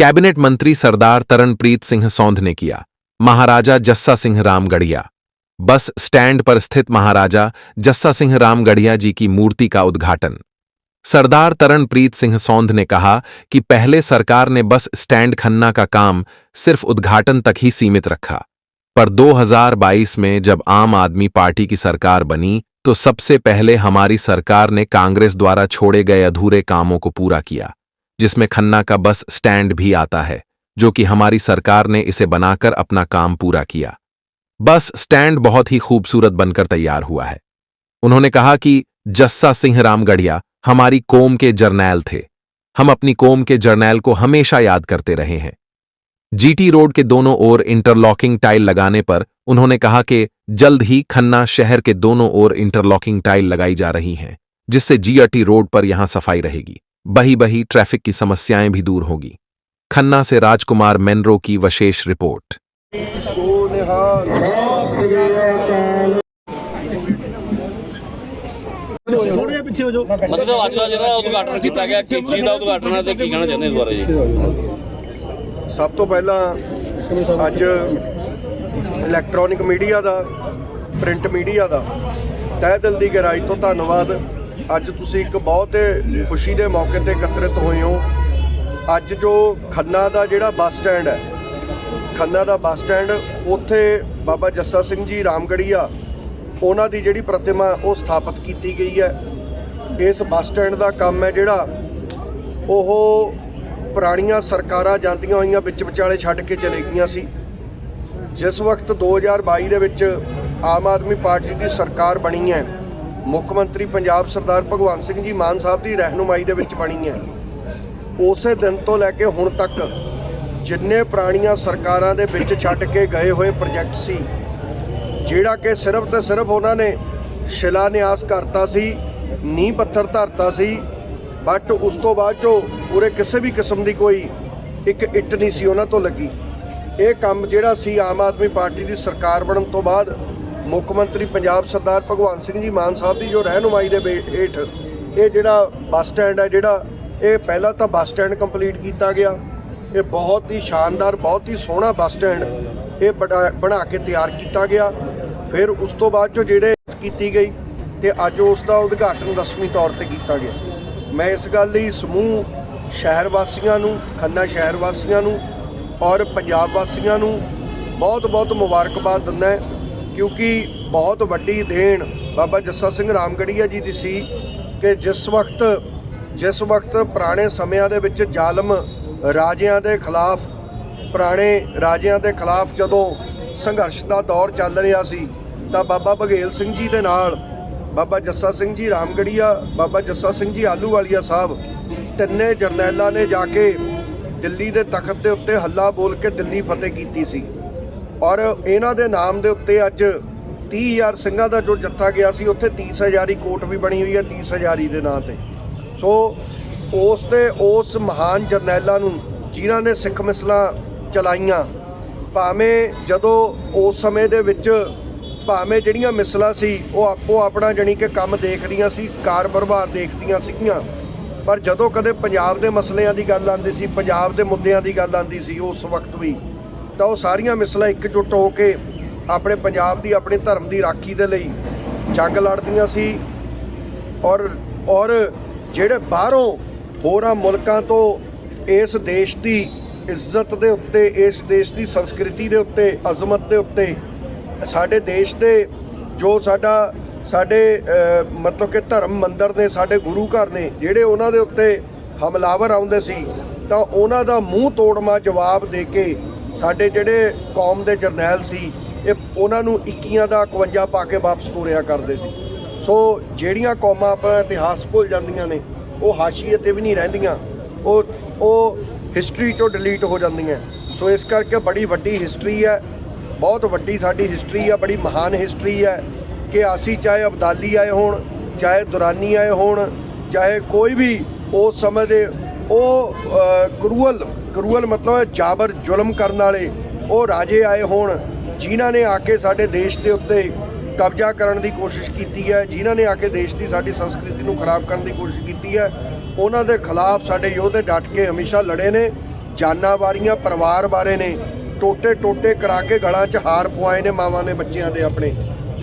Cabinet मंत्री सरदार तरनप्रीत सिंह सौंध ने किया। महाराजा जस्सा सिंह रामगढ़िया। बस स्टैंड पर स्थित महाराजा जस्सा सिंह रामगढ़िया जी की मूर्ति का उद्घाटन। सरदार तरनप्रीत सिंह सौंध ने कहा कि पहले सरकार ने बस स्टैंड खन्ना का काम सिर्फ़ उद्घाटन तक ही सीमित रखा। पर 2022 में जब आम आदमी पार्टी की सरकार बनी तो सबसे पहले हमारी सरकार ने कांग्रेस द्वारा छोड़े गए अधूरे कामों को पूरा किया। जिसमें खन्ना का बस स्टैंड भी आता है, जो कि हमारी सरकार ने इसे बनाकर अपना काम पूरा किया। बस स्टैंड बहुत ही खूबसूरत बनकर तैयार हुआ है। उन्होंने कहा कि, जस्सा सिंह रामगढ़िया, हमारी कोम के जर्नैल थे। हम अपनी कोम के जर्नैल को हमेशा याद करते रहे हैं। जीटी रोड के दोनों ओर इंटरलॉकिंग टाइल लगाने पर उन्होंने कहा कि, जल्द ही खन्ना शहर के दोनों ओर इंटरलॉकिंग टाइल लगाई जा रही हैं, जिससे जीआरटी रोड पर यहाँ सफ़ाई रहेगी। बही बही ट्रैफिक की समस्याएं भी दूर होगी खन्ना से राजकुमार मेनरो की विशेष रिपोर्ट ਸੋ ਨਿਹਾਲ ਥੋੜੇ ਜਿਹਾ ਪਿੱਛੇ ਹੋ ਜਾਓ ਮਤਲਬ ਅੱਜ ਦਾ ਜਿਹੜਾ ਉਦਘਾਟਨ ਕੀਤਾ ਗਿਆ ਕਿਸ ਚੀਜ਼ ਦਾ ਉਦਘਾਟਨ ਹੈ ਤੇ ਕੀ ਕਹਿਣਾ ਚਾਹੁੰਦੇ ਇਸ ਬਾਰੇ ਜੀ ਸਭ ਤੋਂ ਪਹਿਲਾਂ ਅੱਜ ਇਲੈਕਟ੍ਰੋਨਿਕ ਮੀਡੀਆ ਦਾ ਪ੍ਰਿੰਟ ਮੀਡੀਆ ਦਾ ਤਹਿ ਦਿਲ ਦੀ ਗਹਿਰਾਈ ਤੋਂ ਧੰਨਵਾਦ ਅੱਜ ਤੁਸੀਂ ਇੱਕ ਬਹੁਤ ਖੁਸ਼ੀ ਦੇ ਮੌਕੇ ਤੇ ਇਕੱਤਰਿਤ ਹੋਏ ਹੋ। ਅੱਜ ਜੋ ਖੰਨਾ ਦਾ ਜਿਹੜਾ ਬੱਸ ਸਟੈਂਡ ਹੈ, ਖੰਨਾ ਦਾ ਬੱਸ ਸਟੈਂਡ, ਉੱਥੇ ਬਾਬਾ ਜੱਸਾ ਸਿੰਘ ਜੀ ਰਾਮਗੜੀਆ, ਉਹਨਾਂ ਦੀ ਜਿਹੜੀ ਪ੍ਰਤਿਮਾ ਉਹ ਸਥਾਪਿਤ ਕੀਤੀ ਗਈ ਹੈ। ਇਸ ਬੱਸ ਸਟੈਂਡ ਦਾ ਕੰਮ ਹੈ ਜਿਹੜਾ ਉਹ ਪੁਰਾਣੀਆਂ ਸਰਕਾਰਾਂ ਜਾਂਦੀਆਂ ਹੋਈਆਂ ਵਿੱਚ ਵਿਚਾਲੇ ਛੱਡ ਕੇ ਚਲੇ ਗਈਆਂ ਸੀ। ਜਿਸ ਵਕਤ 2022 ਦੇ ਵਿੱਚ ਆਮ ਆਦਮੀ ਪਾਰਟੀ ਦੀ ਸਰਕਾਰ ਬਣੀ ਹੈ ਮੁੱਖ ਮੰਤਰੀ ਪੰਜਾਬ ਸਰਦਾਰ ਭਗਵੰਤ ਸਿੰਘ ਜੀ ਮਾਨ ਸਾਹਿਬ ਦੀ ਰਹਿਨੁਮਾਈ ਦੇ ਵਿੱਚ ਬਣੀ ਹੈ। ਉਸੇ ਦਿਨ ਤੋਂ ਲੈ ਕੇ ਹੁਣ ਤੱਕ ਜਿੰਨੇ ਪੁਰਾਣੀਆਂ ਸਰਕਾਰਾਂ ਦੇ ਵਿੱਚ ਛੱਡ ਕੇ ਗਏ ਹੋਏ ਪ੍ਰੋਜੈਕਟ ਸੀ, ਜਿਹੜਾ ਕਿ ਸਿਰਫ ਤੇ ਸਿਰਫ ਉਹਨਾਂ ਨੇ ਸ਼ਿਲਾਨਿਆਸ ਕਰਤਾ ਸੀ, ਨੀਂਹ ਪੱਥਰ ਧਰਤਾ ਸੀ ਬਟ ਉਸ ਤੋਂ ਬਾਅਦ ਜੋ ਪੂਰੇ ਕਿਸੇ ਵੀ ਕਿਸਮ ਦੀ ਕੋਈ ਇੱਕ ਇੱਟ ਨਹੀਂ ਸੀ ਉਹਨਾਂ ਤੋਂ ਲੱਗੀ। ਇਹ ਕੰਮ ਜਿਹੜਾ ਸੀ ਆਮ ਆਦਮੀ ਪਾਰਟੀ ਦੀ ਸਰਕਾਰ ਬਣਨ ਤੋਂ ਬਾਅਦ ਮੁੱਖ ਮੰਤਰੀ ਪੰਜਾਬ ਸਰਦਾਰ ਭਗਵੰਤ ਸਿੰਘ ਜੀ ਮਾਨ ਸਾਹਿਬ ਦੀ ਜੋ ਰਹਿਨੁਮਾਈ ਦੇ ਹੇਠ ਇਹ ਜਿਹੜਾ ਬੱਸ ਸਟੈਂਡ ਹੈ, ਜਿਹੜਾ ਇਹ ਪਹਿਲਾਂ ਤਾਂ ਬੱਸ ਸਟੈਂਡ ਕੰਪਲੀਟ ਕੀਤਾ ਗਿਆ। ਇਹ ਬਹੁਤ ਹੀ ਸ਼ਾਨਦਾਰ, ਬਹੁਤ ਹੀ ਸੋਹਣਾ ਬੱਸ ਸਟੈਂਡ ਇਹ ਬਣਾ ਬਣਾ ਕੇ ਤਿਆਰ ਕੀਤਾ ਗਿਆ। ਫਿਰ ਉਸ ਤੋਂ ਬਾਅਦ ਜੋ ਜਿਹੜੇ ਕੀਤੀ ਗਈ ਤੇ ਅੱਜ ਉਸ ਦਾ ਉਦਘਾਟਨ ਰਸਮੀ ਤੌਰ ਤੇ ਕੀਤਾ ਗਿਆ। ਮੈਂ ਇਸ ਗੱਲ ਲਈ ਸਮੂਹ ਸ਼ਹਿਰ ਵਾਸੀਆਂ ਨੂੰ, ਖੰਨਾ ਸ਼ਹਿਰ ਵਾਸੀਆਂ ਨੂੰ ਔਰ ਪੰਜਾਬ ਵਾਸੀਆਂ ਨੂੰ ਬਹੁਤ-ਬਹੁਤ ਮੁਬਾਰਕਬਾਦ ਦਿੰਦਾ ਕਿਉਂਕਿ ਬਹੁਤ ਵੱਡੀ ਦੇਣ ਬਾਬਾ ਜੱਸਾ ਸਿੰਘ ਰਾਮਗੜੀਆ ਜੀ ਦੀ ਸੀ ਕਿ ਜਿਸ ਵਕਤ ਜਿਸ ਵਕਤ ਪੁਰਾਣੇ ਸਮਿਆਂ ਦੇ ਵਿੱਚ ਜ਼ਾਲਮ ਰਾਜਿਆਂ ਦੇ ਖਿਲਾਫ, ਪੁਰਾਣੇ ਰਾਜਿਆਂ ਦੇ ਖਿਲਾਫ ਜਦੋਂ ਸੰਘਰਸ਼ ਦਾ ਦੌਰ ਚੱਲ ਰਿਹਾ ਸੀ, ਤਾਂ ਬਾਬਾ ਬਘੇਲ ਸਿੰਘ ਜੀ ਦੇ ਨਾਲ ਬਾਬਾ ਜੱਸਾ ਸਿੰਘ ਜੀ ਰਾਮਗੜੀਆ, ਬਾਬਾ ਜੱਸਾ ਸਿੰਘ ਜੀ ਆਲੂਵਾਲੀਆ ਸਾਹਿਬ ਤਿੰਨੇ ਜਰਨੈਲਾਂ ਨੇ ਜਾ ਕੇ ਦਿੱਲੀ ਦੇ ਤਖਤ ਦੇ ਉੱਤੇ ਹੱਲਾ ਬੋਲ ਕੇ ਦਿੱਲੀ ਫਤਿਹ ਕੀਤੀ ਸੀ। ਔਰ ਇਹਨਾਂ ਦੇ ਨਾਮ ਦੇ ਉੱਤੇ ਅੱਜ 30000 ਸਿੰਘਾਂ ਦਾ ਜੋ ਜੱਥਾ ਗਿਆ ਸੀ, ਉੱਥੇ 30000 ਕੋਟ ਵੀ ਬਣੀ ਹੋਈ ਹੈ 30000 ਦੇ ਨਾਂ ਤੇ। ਸੋ ਉਸ ਤੇ ਉਸ ਮਹਾਨ ਜਰਨੈਲਾਂ ਨੂੰ ਜਿਨ੍ਹਾਂ ਨੇ ਸਿੱਖ ਮਿਸਲਾਂ ਚਲਾਈਆਂ, ਭਾਵੇਂ ਜਦੋਂ ਉਸ ਸਮੇਂ ਦੇ ਵਿੱਚ ਭਾਵੇਂ ਜਿਹੜੀਆਂ ਮਿਸਲਾਂ ਸੀ, ਉਹ ਆਪੋ ਆਪਣਾ ਜਣੀ ਕਿ ਕੰਮ ਦੇਖ ਰਹੀਆਂ ਸੀ, ਕਾਰ ਬਰਬਾਰ ਦੇਖਦੀਆਂ ਸੀਗੀਆਂ, ਪਰ ਜਦੋਂ ਕਦੇ ਪੰਜਾਬ ਦੇ ਮਸਲਿਆਂ ਦੀ ਗੱਲ ਆਉਂਦੀ ਸੀ, ਪੰਜਾਬ ਦੇ ਮੁੱਦਿਆਂ ਦੀ ਗੱਲ ਆਉਂਦੀ ਸੀ, ਉਸ ਵਕਤ ਵੀ ਤਾਂ ਉਹ ਸਾਰੀਆਂ ਮਿਸਲਾਂ ਇਕਜੁੱਟ ਹੋ ਕੇ ਆਪਣੇ ਪੰਜਾਬ ਦੀ, ਆਪਣੇ ਧਰਮ ਦੀ ਰਾਖੀ ਦੇ ਲਈ ਜੰਗ ਲੜਦੀਆਂ ਸੀ। ਔਰ ਔਰ ਜਿਹੜੇ ਬਾਹਰੋਂ ਹੋਰਾਂ ਮੁਲਕਾਂ ਤੋਂ ਇਸ ਦੇਸ਼ ਦੀ ਇੱਜ਼ਤ ਦੇ ਉੱਤੇ, ਇਸ ਦੇਸ਼ ਦੀ ਸੰਸਕ੍ਰਿਤੀ ਦੇ ਉੱਤੇ, ਅਜ਼ਮਤ ਦੇ ਉੱਤੇ, ਸਾਡੇ ਦੇਸ਼ ਦੇ ਜੋ ਸਾਡਾ, ਸਾਡੇ ਮਤਲਬ ਕਿ ਧਰਮ ਮੰਦਰ ਨੇ, ਸਾਡੇ ਗੁਰੂ ਘਰ ਨੇ, ਜਿਹੜੇ ਉਹਨਾਂ ਦੇ ਉੱਤੇ ਹਮਲਾਵਰ ਆਉਂਦੇ ਸੀ, ਤਾਂ ਉਹਨਾਂ ਦਾ ਮੂੰਹ ਤੋੜਮਾ ਜਵਾਬ ਦੇ ਕੇ ਸਾਡੇ ਜਿਹੜੇ ਕੌਮ ਦੇ ਜਰਨੈਲ ਸੀ, ਇਹ ਉਹਨਾਂ ਨੂੰ 21 ਦਾ 51 ਪਾ ਕੇ ਵਾਪਸ ਤੋਰਿਆ ਕਰਦੇ ਸੀ। ਸੋ ਜਿਹੜੀਆਂ ਕੌਮਾਂ ਆਪਾਂ ਇਤਿਹਾਸ ਭੁੱਲ ਜਾਂਦੀਆਂ ਨੇ, ਉਹ ਹਾਸ਼ੀਏ ਤੇ ਵੀ ਨਹੀਂ ਰਹਿੰਦੀਆਂ। ਉਹ ਉਹ ਹਿਸਟਰੀ ਚੋਂ ਡਿਲੀਟ ਹੋ ਜਾਂਦੀਆਂ। ਸੋ ਇਸ ਕਰਕੇ ਬੜੀ ਵੱਡੀ ਹਿਸਟਰੀ ਹੈ, ਬਹੁਤ ਵੱਡੀ ਸਾਡੀ ਹਿਸਟਰੀ ਹੈ ਬੜੀ ਮਹਾਨ ਹਿਸਟਰੀ ਹੈ ਕਿ ਅਸੀਂ ਚਾਹੇ ਅਬਦਾਲੀ ਆਏ ਹੋਣ, ਚਾਹੇ ਦੁਰਾਨੀ ਆਏ ਹੋਣ, ਚਾਹੇ ਕੋਈ ਵੀ ਉਸ ਸਮੇਂ ਦੇ ਉਹ ਕਰੂਅਲ ਕਰੂਅਲ ਮਤਲਬ ਹੈ ਜਾਬਰ ਜ਼ੁਲਮ ਕਰਨ ਵਾਲੇ। ਉਹ ਰਾਜੇ ਆਏ ਹੋਣ, ਜਿਨ੍ਹਾਂ ਨੇ ਆ ਕੇ ਸਾਡੇ ਦੇਸ਼ ਦੇ ਉੱਤੇ ਕਬਜ਼ਾ ਕਰਨ ਦੀ ਕੋਸ਼ਿਸ਼ ਕੀਤੀ ਹੈ, ਜਿਨ੍ਹਾਂ ਨੇ ਆ ਕੇ ਦੇਸ਼ ਦੀ ਸਾਡੀ ਸੰਸਕ੍ਰਿਤੀ ਨੂੰ ਖਰਾਬ ਕਰਨ ਦੀ ਕੋਸ਼ਿਸ਼ ਕੀਤੀ ਹੈ, ਉਹਨਾਂ ਦੇ ਖਿਲਾਫ ਸਾਡੇ ਯੋਧੇ ਡਟ ਕੇ ਹਮੇਸ਼ਾ ਲੜੇ ਨੇ, ਜਾਨਾਂ ਵਾਰੀਆਂ, ਪਰਿਵਾਰ ਬਾਰੇ ਨੇ ਟੋਟੇ ਟੋਟੇ ਕਰਾ ਕੇ ਗਲਾਂ 'ਚ ਹਾਰ ਪਵਾਏ ਨੇ ਮਾਵਾਂ ਨੇ ਬੱਚਿਆਂ ਦੇ ਆਪਣੇ।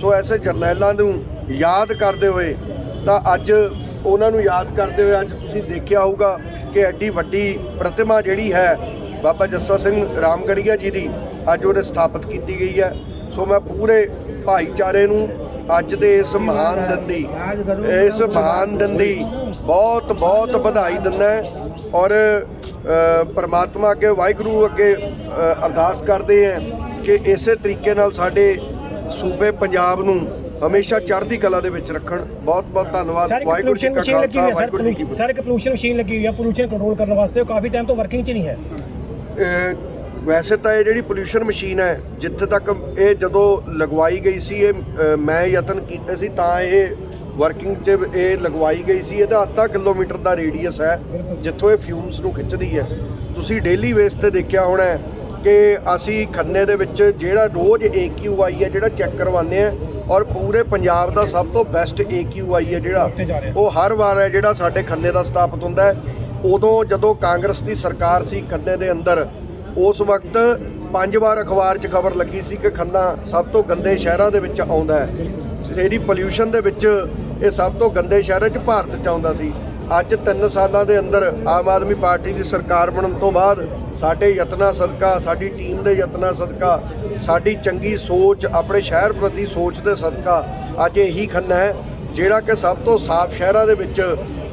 ਸੋ ਐਸੇ ਜਰਨੈਲਾਂ ਨੂੰ ਯਾਦ ਕਰਦੇ ਹੋਏ ਤਾਂ ਅੱਜ ਉਹਨਾਂ ਨੂੰ ਯਾਦ ਕਰਦੇ ਹੋਏ ਅੱਜ ਤੁਸੀਂ ਦੇਖਿਆ ਹੋਊਗਾ ਕਿ ਐਡੀ ਵੱਡੀ ਪ੍ਰਤਿਮਾ ਜਿਹੜੀ ਹੈ ਬਾਬਾ ਜੱਸਾ ਸਿੰਘ ਰਾਮਗੜੀਆ ਜੀ ਦੀ ਅੱਜ ਉਹਨੇ ਸਥਾਪਿਤ ਕੀਤੀ ਗਈ ਹੈ। ਸੋ ਮੈਂ ਪੂਰੇ ਭਾਈਚਾਰੇ ਨੂੰ ਅੱਜ ਦੇ ਇਸ ਮਹਾਨ ਦਿਨ ਦੀ ਇਸ ਮਹਾਨ ਦਿਨ ਦੀ ਬਹੁਤ ਬਹੁਤ ਵਧਾਈ ਦਿੰਦਾ ਔਰ ਪਰਮਾਤਮਾ ਅੱਗੇ, ਵਾਹਿਗੁਰੂ ਅੱਗੇ ਅਰਦਾਸ ਕਰਦੇ ਹਾਂ ਕਿ ਇਸੇ ਤਰੀਕੇ ਨਾਲ ਸਾਡੇ ਸੂਬੇ ਪੰਜਾਬ ਨੂੰ ਹਮੇਸ਼ਾ ਚੜ੍ਹਦੀ ਕਲਾ ਦੇ ਵਿੱਚ ਰੱਖਣ। ਬਹੁਤ ਬਹੁਤ ਧੰਨਵਾਦ। ਸਰ ਵਾਹਿਗੁਰੂ ਜੀ ਪੋਲੂਸ਼ਨ ਕਾ ਮਸ਼ੀਨ ਲੱਗੀ ਖਾਲਸਾ ਹੋਈ ਹੈ ਸਰ ਵਾਹਿਗੁਰੂ ਜੀ ਕੀ pollution- ਸਰ ਇੱਕ ਪੋਲੂਸ਼ਨ ਮਸ਼ੀਨ ਲੱਗੀ ਹੋਈ ਹੈ ਪੋਲੂਸ਼ਨ ਕੰਟਰੋਲ ਕਰਨ ਵਾਸਤੇ। ਉਹ ਕਾਫੀ ਟਾਈਮ ਤੋਂ ਵਰਕਿੰਗ 'ਚ ਨਹੀਂ ਹੈ। ਵੈਸੇ ਤਾਂ ਇਹ ਜਿਹੜੀ ਪੋਲੂਸ਼ਨ ਮਸ਼ੀਨ ਹੈ ਜਿੱਥੇ ਤੱਕ ਇਹ ਜਦੋਂ ਲਗਵਾਈ ਗਈ ਸੀ ਇਹ ਮੈਂ ਯਤਨ ਕੀਤੇ ਸੀ ਤਾਂ ਇਹ ਵਰਕਿੰਗ 'ਚ ਇਹ ਲਗਵਾਈ ਗਈ ਸੀ। ਇਹਦਾ ਅੱਧਾ ਕਿਲੋਮੀਟਰ ਦਾ ਰੇਡੀਅਸ ਹੈ ਜਿੱਥੋਂ ਇਹ ਫਿਊਮਸ ਨੂੰ ਖਿੱਚਦੀ ਹੈ। ਤੁਸੀਂ ਡੇਲੀ ਬੇਸ ਤੇ ਦੇਖਿਆ ਹੋਣਾ ਹੈ ਕਿ ਅਸੀਂ ਖੰਨੇ ਦੇ ਵਿੱਚ ਜਿਹੜਾ ਰੋਜ਼ AQI ਹੈ ਜਿਹੜਾ ਚੈੱਕ ਕਰਵਾਉਂਦੇ ਆ ਔਰ ਪੂਰੇ ਪੰਜਾਬ ਦਾ ਸਭ ਤੋਂ ਬੈਸਟ AQI ਹੈ ਜਿਹੜਾ। ਉਹ ਹਰ ਵਾਰ ਹੈ ਜਿਹੜਾ ਸਾਡੇ ਖੰਨੇ ਦਾ ਸਥਾਪਿਤ ਹੁੰਦਾ ਹੈ। ਉਦੋਂ ਜਦੋਂ ਕਾਂਗਰਸ ਦੀ ਸਰਕਾਰ ਸੀ ਖੰਨੇ ਦੇ ਅੰਦਰ ਉਸ ਵਕਤ ਪੰਜ ਵਾਰ ਅਖਬਾਰ 'ਚ ਖਬਰ ਲੱਗੀ ਸੀ ਕਿ ਖੰਨਾ ਸਭ ਤੋਂ ਗੰਦੇ ਸ਼ਹਿਰਾਂ ਦੇ ਵਿੱਚ ਆਉਂਦਾ ਹੈ। ਇਹਦੀ ਪੋਲਿਊਸ਼ਨ ਦੇ ਵਿੱਚ ਇਹ ਸਭ ਤੋਂ ਗੰਦੇ ਸ਼ਹਿਰਾਂ 'ਚ ਭਾਰਤ 'ਚ ਆਉਂਦਾ ਸੀ। ਅੱਜ 3 ਸਾਲਾਂ ਦੇ ਅੰਦਰ ਆਮ ਆਦਮੀ ਪਾਰਟੀ ਦੀ ਸਰਕਾਰ ਬਣਨ ਤੋਂ ਬਾਅਦ ਸਾਡੇ ਯਤਨਾਂ ਸਦਕਾ ਸਾਡੀ ਟੀਮ ਦੇ ਯਤਨਾਂ ਸਦਕਾ ਸਾਡੀ ਚੰਗੀ ਸੋਚ ਆਪਣੇ ਸ਼ਹਿਰ ਪ੍ਰਤੀ ਸੋਚ ਦੇ ਸਦਕਾ ਅੱਜ ਇਹੀ ਖੰਨਾ ਹੈ ਜਿਹੜਾ ਕਿ ਸਭ ਤੋਂ ਸਾਫ਼ ਸ਼ਹਿਰਾਂ ਦੇ ਵਿੱਚ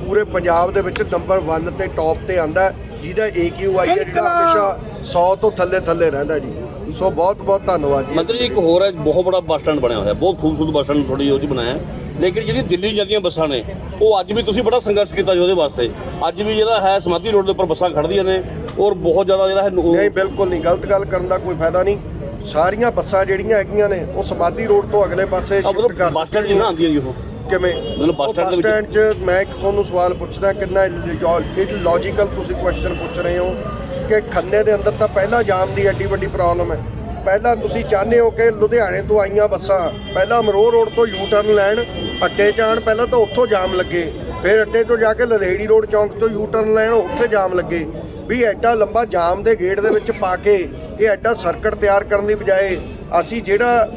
ਪੂਰੇ ਪੰਜਾਬ ਦੇ ਵਿੱਚ ਨੰਬਰ 1 ਤੇ ਟੌਪ ਤੇ ਆਂਦਾ ਜਿਹਦਾ AQI ਹੈ ਜਿਹੜਾ ਹਮੇਸ਼ਾ 100 ਤੋਂ ਥੱਲੇ ਥੱਲੇ ਰਹਿੰਦਾ ਜੀ। ਸੋ ਬਹੁਤ ਬਹੁਤ ਧੰਨਵਾਦ ਜੀ। ਮੰਤਰੀ ਜੀ ਇੱਕ ਹੋਰ ਹੈ ਬਹੁਤ ਬੜਾ ਬੱਸ ਸਟੈਂਡ ਬਣਿਆ ਹੋਇਆ ਬਹੁਤ ਖੂਬਸੂਰਤ ਬੱਸ ਸਟੈਂਡ ਥੋੜੀ 'ਚ ਬਣਾਇਆ। ਲੇਕਿਨ ਜਿਹੜੀ ਦਿੱਲੀ ਜਾਂਦੀਆਂ ਬੱਸਾਂ ਨੇ ਉਹ ਅੱਜ ਵੀ ਤੁਸੀਂ ਬੜਾ ਸੰਘਰਸ਼ ਕੀਤਾ ਜੀ ਉਹਦੇ ਵਾਸਤੇ। ਅੱਜ ਵੀ ਜਿਹੜਾ ਹੈ ਸਮਾਧੀ ਰੋਡ ਦੇ ਉੱਪਰ ਬੱਸਾਂ ਖੜਦੀਆਂ ਨੇ ਔਰ ਬਹੁਤ ਜ਼ਿਆਦਾ ਜਿਹੜਾ ਹੈ ਨਹੀਂ ਬਿਲਕੁਲ ਨਹੀਂ ਗਲਤ ਗੱਲ ਕਰਨ ਦਾ ਕੋਈ ਫਾਇਦਾ ਨਹੀਂ। ਸਾਰੀਆਂ ਬੱਸਾਂ ਜਿਹੜੀਆਂ ਹੈਗੀਆਂ ਨੇ ਉਹ ਸਮਾਧੀ ਰੋਡ ਤੋਂ ਅਗਲੇ ਪਾਸੇ ਸ਼ਿਫਟ ਕਰ ਬੱਸ ਸਟੈਂਡ ਜਿੰਨਾ ਆਉਂਦੀ ਹੈ ਜੀ ਉਹ? ਕਿਵੇਂ? ਮਤਲਬ ਬੱਸ ਸਟੈਂਡ ਦੇ ਵਿੱਚ- ਸਟੈਂਡ 'ਚ ਮੈਂ ਇੱਕ ਤੁਹਾਨੂੰ ਸਵਾਲ ਪੁੱਛਦਾ ਕਿੰਨਾ ਇਲੌਜੀਕਲ ਤੁਸੀਂ ਕੁਐਸਚਨ ਪੁੱਛ ਰਹੇ ਹੋ? ਕਿ ਖੰਨੇ ਦੇ ਅੰਦਰ ਤਾਂ ਪਹਿਲਾਂ ਜਾਮ ਦੀ ਐਡੀ ਵੱਡੀ ਪ੍ਰੋਬਲਮ ਹੈ। ਪਹਿਲਾਂ ਤੁਸੀਂ ਚਾਹੁੰਦੇ ਹੋ ਕਿ ਲੁਧਿਆਣੇ ਤੋਂ ਆਈਆਂ ਬੱਸਾਂ ਪਹਿਲਾਂ ਅਮਰੋਹ ਰੋਡ ਤੋਂ ਯੂ ਟਰਨ ਲੈਣ, ਅੱਡੇ 'ਚ ਆਉਣ, ਪਹਿਲਾਂ ਤਾਂ ਉੱਥੋਂ ਜਾਮ ਲੱਗੇ। ਫਿਰ ਅੱਡੇ ਤੋਂ ਜਾ ਕੇ ਲਰੇੜੀ ਰੋਡ ਚੌਂਕ ਤੋਂ ਯੂ ਟਰਨ ਲੈਣ, ਉੱਥੇ ਜਾਮ ਲੱਗੇ। ਵੀ ਐਡਾ ਲੰਬਾ ਜਾਮ ਦੇ ਗੇਟ ਦੇ ਵਿੱਚ ਪਾ ਕੇ ਇਹ ਐਡਾ ਸਰਕਟ ਤਿਆਰ ਕਰਨ ਦੀ ਬਜਾਏ ਅਸੀਂ ਜਿਹੜਾ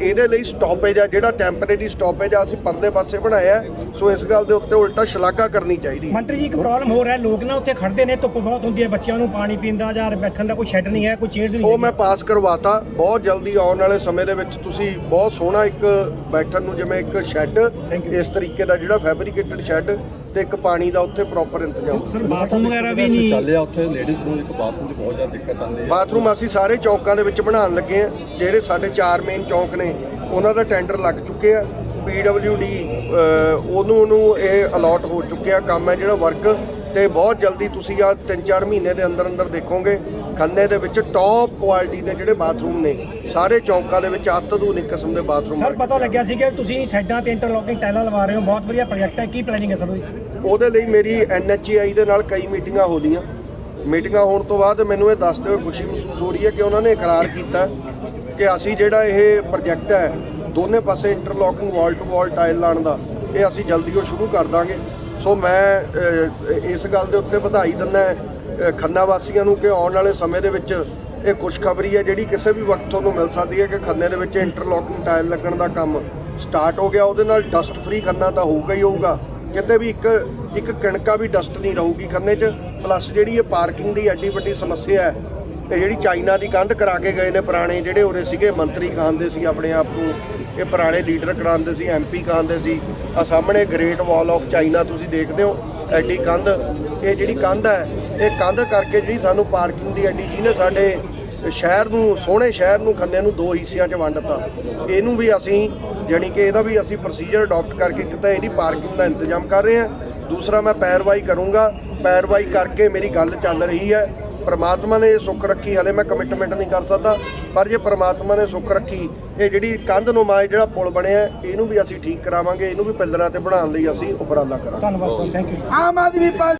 ਇਹਦੇ ਲਈ ਸਟਾਪੇਜ ਆ ਜਿਹੜਾ ਟੈਂਪਰੇਰੀ ਸਟਾਪੇਜ ਆ ਅਸੀਂ ਪਰਲੇ ਪਾਸੇ ਬਣਾਇਆ। ਸੋ ਇਸ ਗੱਲ ਦੇ ਉੱਤੇ ਉਲਟਾ ਸ਼ਲਾਘਾ ਕਰਨੀ ਚਾਹੀਦੀ ਹੈ। ਮੰਤਰੀ ਜੀ ਇੱਕ ਪ੍ਰੋਬਲਮ ਹੋ ਰਿਹਾ ਲੋਕ ਨਾ ਉੱਥੇ ਖੜਦੇ ਨੇ ਧੁੱਪ ਬਹੁਤ ਹੁੰਦੀ ਹੈ ਬੱਚਿਆਂ ਨੂੰ ਪਾਣੀ ਪੀਣ ਦਾ ਜਾਂ ਬੈਠਣ ਦਾ ਕੋਈ ਸ਼ੈੱਡ ਨਹੀਂ ਹੈ ਕੋਈ ਚੇਅਰਸ ਨਹੀਂ ਉਹ ਮੈਂ ਪਾਸ ਕਰਵਾਤਾ ਬਹੁਤ ਜਲਦੀ ਆਉਣ ਵਾਲੇ ਸਮੇਂ ਦੇ ਵਿੱਚ ਤੁਸੀਂ ਬਹੁਤ ਸੋਹਣਾ ਇੱਕ ਬੈਠਣ ਨੂੰ ਜਿਵੇਂ ਇੱਕ ਸ਼ੈੱਡ. ਇਸ ਤਰੀਕੇ ਦਾ ਜਿਹੜਾ ਫੈਬਰੀਕੇਟਡ ਸ਼ੈੱਡ ਤੇ ਇੱਕ ਪਾਣੀ ਦਾ ਉੱਥੇ ਪ੍ਰੋਪਰ ਇੰਤਜ਼ਾਮ। ਸਰ ਬਾਥਰੂਮ ਵਗੈਰਾ ਵੀ ਨਹੀਂ? ਚੱਲਿਆ ਉੱਥੇ ਲੇਡੀਜ਼ ਨੂੰ ਇੱਕ ਬਾਥਰੂਮ ਦੀ ਬਹੁਤ ਜ਼ਿਆਦਾ ਦਿੱਕਤ ਆਉਂਦੀ ਹੈ। ਬਾਥਰੂਮ ਅਸੀਂ ਸਾਰੇ ਚੌਂਕਾਂ ਦੇ ਵਿੱਚ ਬਣਾਉਣ ਲੱਗੇ ਆ ਜਿਹੜੇ ਸਾਡੇ ਚਾਰ ਮੇਨ ਚੌਂਕ ਨੇ ਉਹਨਾਂ ਦਾ ਟੈਂਡਰ ਲੱਗ ਚੁੱਕੇ ਆ। PWD ਅਹ, ਉਹਨੂੰ ਉਹਨੂੰ ਇਹ ਅਲਾਟ ਹੋ ਚੁੱਕਿਆ ਕੰਮ ਹੈ ਜਿਹੜਾ ਵਰਕ ਤੇ ਬਹੁਤ ਜਲਦੀ ਤੁਸੀਂ ਆ 3-4 ਮਹੀਨੇ ਦੇ ਅੰਦਰ ਅੰਦਰ ਦੇਖੋਗੇ ਖੰਨੇ ਦੇ ਵਿੱਚ ਟੌਪ ਕੁਆਲਿਟੀ ਦੇ ਜਿਹੜੇ ਬਾਥਰੂਮ ਨੇ ਸਾਰੇ ਚੌਂਕਾਂ ਦੇ ਵਿੱਚ ਅਤਿਆਧੁਨਿਕ ਕਿਸਮ ਦੇ ਬਾਥਰੂਮ ਸਰ। ਪਤਾ ਲੱਗਿਆ ਸੀ ਕਿ ਤੁਸੀਂ ਸਾਈਡਾਂ ਤੇ ਇੰਟਰਲੋਕਿੰਗ ਟਾਈਲਾਂ ਲਵਾ ਰਹੇ ਹੋ ਬਹੁਤ ਵਧੀਆ ਪ੍ਰੋਜੈਕਟ ਹੈ ਕੀ ਪਲੈਨਿੰਗ ਹੈ ਸਰ ਉਹਦੀ? ਉਹਦੇ ਲਈ ਮੇਰੀ NHAI ਦੇ ਨਾਲ ਕਈ ਮੀਟਿੰਗਾਂ ਹੋ ਲਈਆਂ। ਮੀਟਿੰਗਾਂ ਹੋਣ ਤੋਂ ਬਾਅਦ ਮੈਨੂੰ ਇਹ ਦੱਸਦੇ ਹੋਏ ਖੁਸ਼ੀ ਮਹਿਸੂਸ ਹੋ ਰਹੀ ਹੈ ਕਿ ਉਹਨਾਂ ਨੇ ਇਕਰਾਰ ਕੀਤਾ ਕਿ ਅਸੀਂ ਜਿਹੜਾ ਇਹ ਪ੍ਰੋਜੈਕਟ ਹੈ, ਦੋਨੇ ਪਾਸੇ interlocking wall to wall tile ਲਾਉਣ ਦਾ, ਇਹ ਅਸੀਂ ਜਲਦੀ ਉਹ ਸ਼ੁਰੂ ਕਰ ਦਾਂਗੇ। ਸੋ ਮੈਂ ਇਸ ਗੱਲ ਦੇ ਉੱਤੇ ਵਧਾਈ ਦਿੰਦਾ ਖੰਨਾ ਵਾਸੀਆਂ ਨੂੰ ਕਿ ਆਉਣ ਵਾਲੇ ਸਮੇਂ ਦੇ ਵਿੱਚ ਇਹ ਖੁਸ਼ਖਬਰੀ ਹੈ ਜਿਹੜੀ ਕਿਸੇ ਵੀ ਵਕਤ ਤੁਹਾਨੂੰ ਮਿਲ ਸਕਦੀ ਹੈ ਕਿ ਖੰਨੇ ਦੇ ਵਿੱਚ ਇੰਟਰਲੋਕਿੰਗ ਟਾਈਲ ਲੱਗਣ ਦਾ ਕੰਮ ਸਟਾਰਟ ਹੋ ਗਿਆ। ਉਹਦੇ ਨਾਲ ਡਸਟ ਫ੍ਰੀ ਖੰਨਾ ਤਾਂ ਹੋਊਗਾ ਹੀ ਹੋਊਗਾ। ਕਿਤੇ ਵੀ ਇੱਕ ਇੱਕ ਕਣਕਾ ਵੀ ਡਸਟ ਨਹੀਂ ਰਹੂਗੀ ਖੰਨੇ 'ਚ ਪਲੱਸ ਜਿਹੜੀ ਇਹ ਪਾਰਕਿੰਗ ਦੀ ਐਡੀ ਵੱਡੀ ਸਮੱਸਿਆ ਹੈ, ਤੇ ਜਿਹੜੀ ਚਾਈਨਾ ਦੀ ਕੰਧ ਕਰਾ ਕੇ ਗਏ ਨੇ ਪੁਰਾਣੇ ਜਿਹੜੇ ਉਰੇ ਸੀਗੇ, ਮੰਤਰੀ ਕਹਾਂਦੇ ਸੀ ਆਪਣੇ ਆਪ ਨੂੰ, ਇਹ ਪੁਰਾਣੇ ਲੀਡਰ ਕਰਾਉਂਦੇ ਸੀ ਐਮਪੀ ਕਹਾਂਦੇ ਸੀ ਆ ਸਾਹਮਣੇ ਗ੍ਰੇਟ ਵਾਲ ਆਫ ਚਾਈਨਾ ਤੁਸੀਂ ਦੇਖਦੇ ਹੋ, ਐਡੀ ਕੰਧ, ਇਹ ਜਿਹੜੀ ਕੰਧ ਹੈ, ਇਹ ਕੰਧ ਕਰਕੇ ਜਿਹੜੀ ਸਾਨੂੰ ਪਾਰਕਿੰਗ ਦੀ ਐਡੀ ਜਿਹਨੇ ਸਾਡੇ ਸ਼ਹਿਰ ਨੂੰ ਸੋਹਣੇ ਸ਼ਹਿਰ ਨੂੰ ਖੰਨੇ ਨੂੰ ਦੋ ਹਿੱਸਿਆਂ 'ਚ ਵੰਡਤਾ ਇਹਨੂੰ ਵੀ ਅਸੀਂ ਜਾਣੀ ਕਿ ਇਹਦਾ ਵੀ ਅਸੀਂ ਪ੍ਰੋਸੀਜਰ ਅਡਾਪਟ ਕਰਕੇ ਇੱਕ ਤਾਂ ਇਹਦੀ ਪਾਰਕਿੰਗ ਦਾ ਇੰਤਜ਼ਾਮ ਕਰ ਰਹੇ ਹਾਂ। ਦੂਸਰਾ ਮੈਂ ਪੈਰਵਾਈ ਕਰੂੰਗਾ। ਪੈਰਵਾਈ ਕਰਕੇ ਮੇਰੀ ਗੱਲ ਚੱਲ ਰਹੀ ਹੈ। ਪ੍ਰਮਾਤਮਾ ਨੇ ਇਹ ਸੁੱਖ ਰੱਖੀ ਹਲੇ ਮੈਂ ਕਮਿਟਮੈਂਟ ਨਹੀਂ ਕਰ ਸਕਦਾ। ਪਰ ਜੇ ਪ੍ਰਮਾਤਮਾ ਨੇ ਸੁੱਖ ਰੱਖੀ ਇਹ ਜਿਹੜੀ ਕੰਧ ਨੁਮਾ ਜਿਹੜਾ ਪੁਲ ਬਣਿਆ ਇਹਨੂੰ ਵੀ ਅਸੀਂ ਠੀਕ ਕਰਾਵਾਂਗੇ। ਇਹਨੂੰ ਵੀ ਪਿੱਲਰਾਂ ਤੇ ਬਣਾਉਣ ਲਈ ਅਸੀਂ ਉਪਰਾਲਾ ਕਰਾਂਗੇ। ਧੰਨਵਾਦ sir thank you Aam Aadmi Party